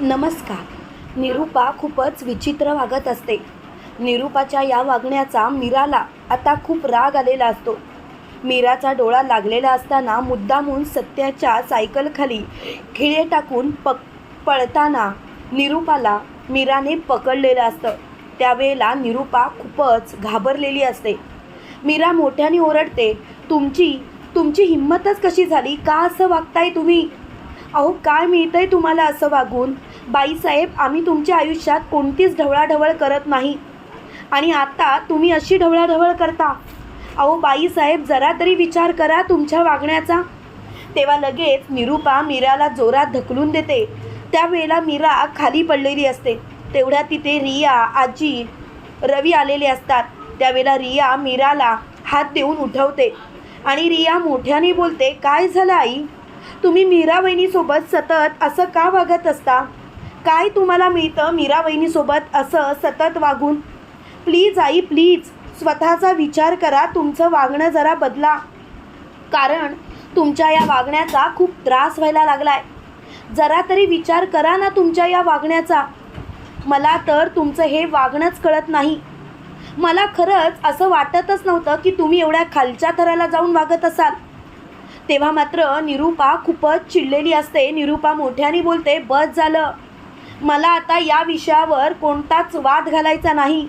नमस्कार. निरूपा खूपच विचित्र वागत असते. निरूपाच्या या वागण्याचा मीराला आता खूप राग आलेला असतो. मीराचा डोळा लागलेला असताना मुद्दामून सत्याच्या सायकलखाली खिळे टाकून पक पळताना निरूपाला मीराने पकडलेलं असतं. त्यावेळेला निरूपा खूपच घाबरलेली असते. मीरा मोठ्याने ओरडते तुमची तुमची हिंमतच कशी झाली? का असं वागताय तुम्ही? अहो काय मिळतं आहे तुम्हाला असं वागून? बाईसाहेब आम्ही तुमच्या आयुष्यात कोणतीच ढवळाढवळ करत नाही. आणि आता तुम्ही अशी ढवळाढवळ करता? अहो बाईसाहेब जरा तरी विचार करा तुमच्या वागण्याचा. तेव्हा लगेच निरूपा मीराला जोरात ढकलून देते. त्यावेळेला मीरा खाली पडलेली असते. तेवढ्या तिथे रिया आजी रवी आलेले असतात. त्यावेळेला रिया मीराला हात देऊन उठवते. आणि रिया मोठ्याने बोलते काय झालं आई? तुम्ही मीरा वहिनीसोबत सतत असं का वागत असता? काय तुम्हाला मिळतं मीरा वहिनीसोबत असं सतत वागून? प्लीज आई प्लीज स्वतःचा विचार करा तुमचं वागणं जरा बदला. कारण तुमच्या या वागण्याचा खूप त्रास व्हायला लागलाय. जरा तरी विचार करा ना तुमच्या या वागण्याचा. मला तर तुमचं हे वागणंच कळत नाही. मला खरंच असं वाटतच नव्हतं की तुम्ही एवढ्या खालच्या थराला जाऊन वागत असाल. तेव्हा मात्र निरूपा खूपच चिडलेली असते. निरूपा मोठ्याने बोलते बस झालं. मला आता या विषयावर कोणताच वाद घालायचा नाही.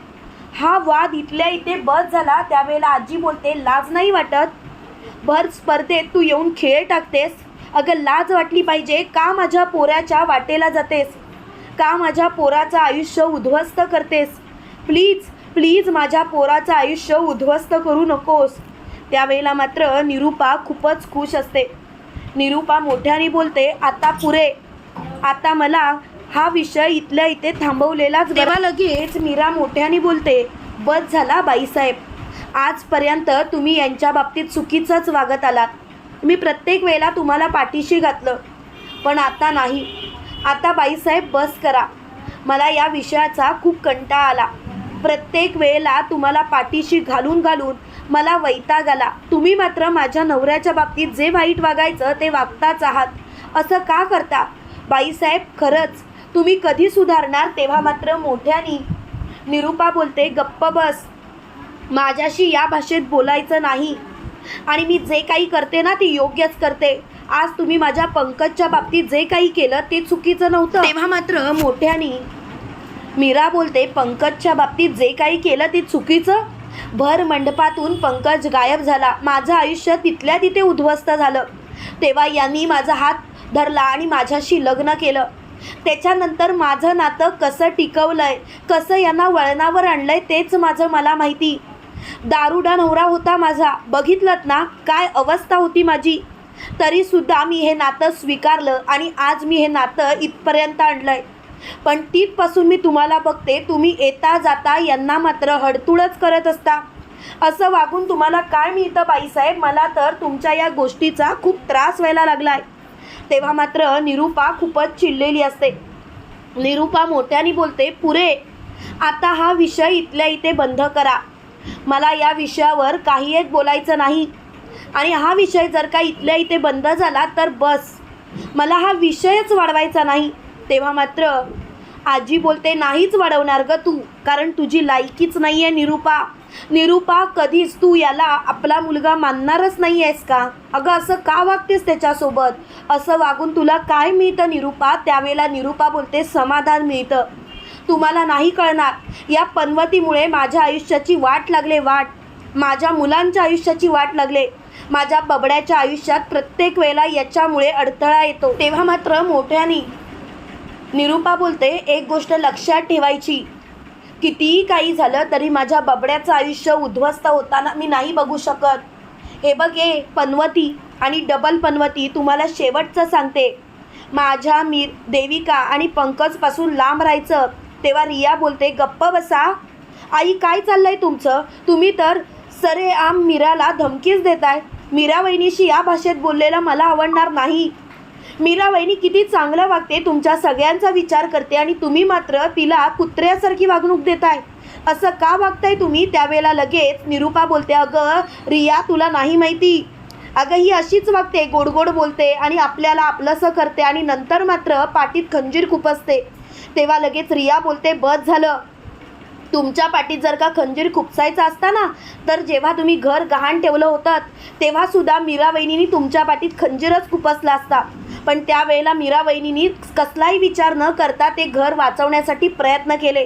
हा वाद इथल्या इथे बस झाला त्यावेळेला आजी बोलते लाज नाही वाटत? भर स्पर्धेत तू येऊन खेळ टाकतेस. अगं लाज वाटली पाहिजे. का माझ्या पोराच्या वाटेला जातेस? का माझ्या पोराचं आयुष्य उद्ध्वस्त करतेस? प्लीज प्लीज माझ्या पोराचं आयुष्य उद्ध्वस्त करू नकोस. त्यावेळेला मात्र निरूपा खूपच खुश असते. निरूपा मोठ्याने बोलते आता पुरे. आता मला हा विषय इथल्या इथे थांबवलेलाच तेव्हा लगेच मीरा मोठ्याने बोलते बस झाला बाईसाहेब. आजपर्यंत तुम्ही यांच्या बाबतीत चुकीचंच वागत आलात. मी प्रत्येक वेळेला तुम्हाला पाठीशी घातलं. पण आता नाही. आता बाईसाहेब बस करा. मला या विषयाचा खूप कंटाळा आला. प्रत्येक वेळेला तुम्हाला पाठीशी घालून घालून मला वैताग आला. तुम्ही मात्र माझ्या नवऱ्याच्या बाबतीत जे वाईट वागायचं ते वागताच आहात. असं का करता? बाईसाहेब खरंच. तुम्ही कधी सुधारणार तेव्हा मात्र मोठ्यानी निरूपा बोलते गप्प बस. माझ्याशी या भाषेत बोलायचं नाही. आणि मी जे काही करते ना ते योग्यच करते. आज तुम्ही माझ्या पंकजच्या बाबतीत जे काही केलं ते चुकीचं नव्हतं. तेव्हा मात्र मोठ्यानी मीरा बोलते पंकजच्या बाबतीत जे काही केलं ते चुकीचं? भर मंडपातून पंकज गायब झाला. माझं आयुष्य तिथल्या तिथे उद्ध्वस्त झालं. तेव्हा यांनी माझा हात धरला आणि माझ्याशी लग्न केलं. त्याच्यानंतर माझं नातं कसं टिकवलंय कसं यांना वळणावर आणलंय तेच माझं मला माहिती. दारुडा नवरा होता माझा. बघितलं ना काय अवस्था होती माझी. तरीसुद्धा मी हे नातं स्वीकारलं आणि आज मी हे नातं इथपर्यंत आणलं आहे पण तिथपासून मी तुम्हाला बघते तुम्ही येता जाता यांना मात्र हडतुळच करत असता. असं वागून तुम्हाला काय मिळतं बाईसाहेब? मला तर तुमच्या या गोष्टीचा खूप त्रास व्हायला लागलाय. तेव्हा मात्र निरूपा खूपच चिडलेली असते. निरूपा मोठ्याने बोलते पुरे आता हा विषय इथल्या इथे बंद करा. मला या विषयावर काही एक बोलायचं नाही. आणि हा विषय जर का इथल्या इथे बंद झाला तर बस. मला हा विषयच वाढवायचा नाही. तेव्हा मात्र आजी बोलते नाहीच वाढवणार ग तू कारण तुझी लायकीच नाही आहे निरूपा. निरूपा कधीच तू याला आपला मुलगा मानणारच नाही आहेस का? अगं असं का वागतेस त्याच्यासोबत? असं वागून तुला काय मिळतं निरूपा? त्यावेळेला निरूपा बोलते समाधान मिळतं. तुम्हाला नाही कळणार या पनवतीमुळे माझ्या आयुष्याची वाट लागले वाट. माझ्या मुलांच्या आयुष्याची वाट लागले. माझ्या बबड्याच्या आयुष्यात प्रत्येक वेळेला याच्यामुळे अडथळा येतो. तेव्हा मात्र मोठ्यानी निरूपा बोलते एक गोष्ट लक्षात ठेवायची. कितीही काही झालं तरी माझ्या बबड्याचं आयुष्य उद्ध्वस्त होताना मी नाही बघू शकत. हे बघ हे पनवती आणि डबल पनवती तुम्हाला शेवटचं सांगते. माझ्या मी देविका आणि पंकजपासून लांब राहायचं. तेव्हा रिया बोलते गप्प बसा. आई काय चाललं आहे तुमचं? तुम्ही तर सरे आम मीराला धमकीच देताय. मीरा वहिनीशी या भाषेत बोललेलं मला आवडणार नाही. मीरा वहिनी किती चांगलं वागते तुमच्या सगळ्यांचा विचार करते आणि तुम्ही मात्र तिला कुत्र्यासारखी वागणूक देताय. असं का वागताय तुम्ही? त्यावेळेला लगेच निरूपा बोलते अगं रिया तुला नाही माहिती. अगं ही अशीच वागते गोड गोड बोलते आणि आपल्याला आपलंसं करते आणि नंतर मात्र पाठीत खंजीर खुपसते. तेव्हा लगेच रिया बोलते बस झालं. तुमच्या पाठीत जर का खंजीर खुपसायचा असता ना तर जेव्हा तुम्ही घर गहाण ठेवलं होतं तेव्हासुद्धा मीरा वहिनीनी तुमच्या पाठीत खंजीरच खुपसला असता. पण त्यावेळेला मीरा वहिनीनी कसलाही विचार न करता ते घर वाचवण्यासाठी प्रयत्न केले.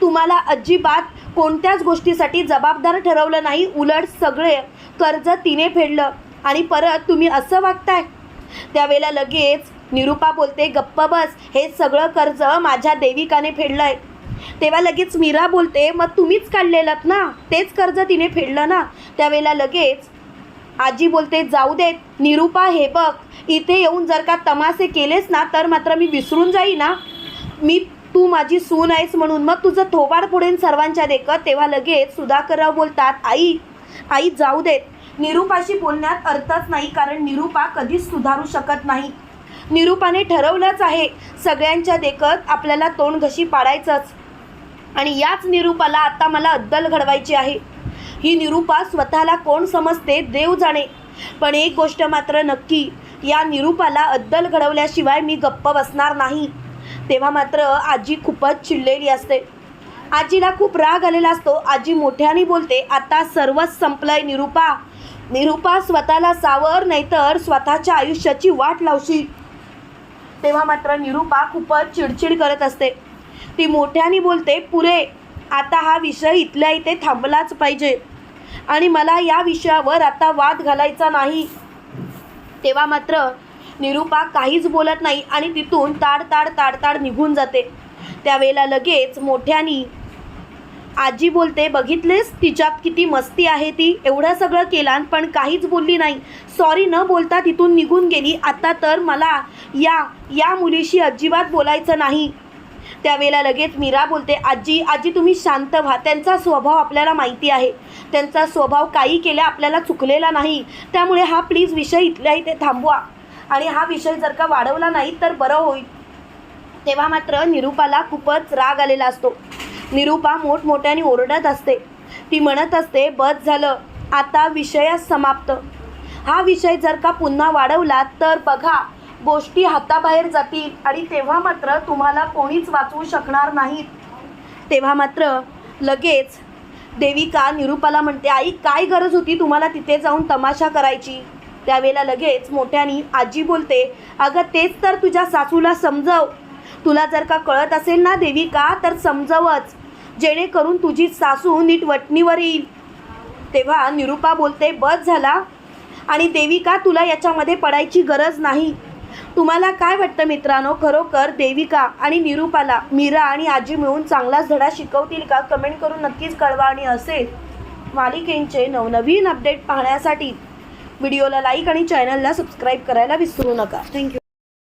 तुम्हाला अजिबात कोणत्याच गोष्टीसाठी जबाबदार ठरवलं नाही. उलट सगळे कर्ज तिने फेडलं. आणि परत तुम्ही असं वागताय? त्यावेळेला लगेच निरुपा बोलते गप्प बस. हे सगळं कर्ज माझ्या देविकाने फेडलंय. तेव्हा लगेच मीरा बोलते मग तुम्हीच काढलेलात ना? तेच कर्ज तिने फेडलं ना? त्यावेळेला लगेच आजी बोलते जाऊ देत. निरुपा हे बघ. इथे येऊन जर का तमासे केलेस ना तर मात्र मी विसरून जाई ना मी तू माझी सून आहेस म्हणून. मग तुझं थोबाड पुढेन सर्वांच्या देखत. तेव्हा लगेच सुधाकरराव बोलतात आई आई जाऊ देत. निरुपाशी बोलण्यात अर्थच नाही कारण निरुपा कधीच सुधारू शकत नाही. निरुपाने ठरवलंच आहे सगळ्यांच्या देखत आपल्याला तोंड घशी पाडायचंच. आणि याच निरूपाला आता मला अद्दल घडवायची आहे. ही निरूपा स्वतःला कोण समजते देव जाणे. पण एक गोष्ट मात्र नक्की या निरूपाला अद्दल घडवल्याशिवाय मी गप्प बसणार नाही. तेव्हा मात्र आजी खूपच चिडलेली असते. आजीला खूप राग आलेला असतो. आजी मोठ्याने बोलते आता सर्वच संपलंय निरूपा. निरूपा स्वतःला सावर नाहीतर स्वतःच्या आयुष्याची वाट लावशील. तेव्हा मात्र निरूपा खूपच चिडचिड करत असते. ती मोठ्याने बोलते पुरे आता हा विषय इथल्या इथे थांबलाच पाहिजे. आणि मला या विषयावर आता वाद घालायचा नाही. तेव्हा मात्र निरूपा काहीच बोलत नाही आणि तिथून ताड ताड ताड ताड निघून जाते. त्यावेळेला लगेच मोठ्यानी आजी बोलते बघितलेस? तिच्यात किती मस्ती आहे ती? एवढं सगळं केलान पण काहीच बोलली नाही. सॉरी न बोलता तिथून निघून गेली. आता तर मला या या मुलीशी अजिबात बोलायचं नाही. त्यावेळेला लगेच मीरा बोलते आजी आजी तुम्ही शांत व्हा. त्यांचा स्वभाव आपल्याला माहिती आहे. त्यांचा स्वभाव काही केल्या आपल्याला चुकलेला नाही. त्यामुळे हा प्लीज विषय इथल्या इथे थांबवा. आणि हा विषय जर का वाढवला नाही तर बरं होईल. तेव्हा मात्र निरूपाला खूपच राग आलेला असतो. निरूपा मोठमोठ्याने ओरडत असते. ती म्हणत असते बस झालं. आता विषयच समाप्त. हा विषय जर का पुन्हा वाढवला तर बघा. गोष्टी हाताबाहेर जातील आणि तेव्हा मात्र तुम्हाला कोणीच वाचवू शकणार नाहीत. तेव्हा मात्र लगेच देविका निरूपाला म्हणते आई काय गरज होती तुम्हाला तिथे जाऊन तमाशा करायची? त्यावेळेला लगेच मोठ्यानी आजी बोलते अगं तेच तर तुझ्या सासूला समजव. तुला जर का कळत असेल ना देविका तर समजवच. जेणेकरून तुझी सासू नीट वटणीवर येईल. तेव्हा निरूपा बोलते बस झाला. आणि देविका तुला याच्यामध्ये पडायची गरज नाही. तुम्हाला काय वाटतं मित्रांनो? खरोखर देविका आणि निरूपाला मीरा आणि आजी मिळून चांगलाच धडा शिकवतील का? कमेंट करून नक्कीच कळवा आणि असेल मालिकेंचे नवनवीन अपडेट पाहण्यासाठी व्हिडिओला लाईक आणि चॅनलला सबस्क्राईब करायला विसरू नका. थँक्यू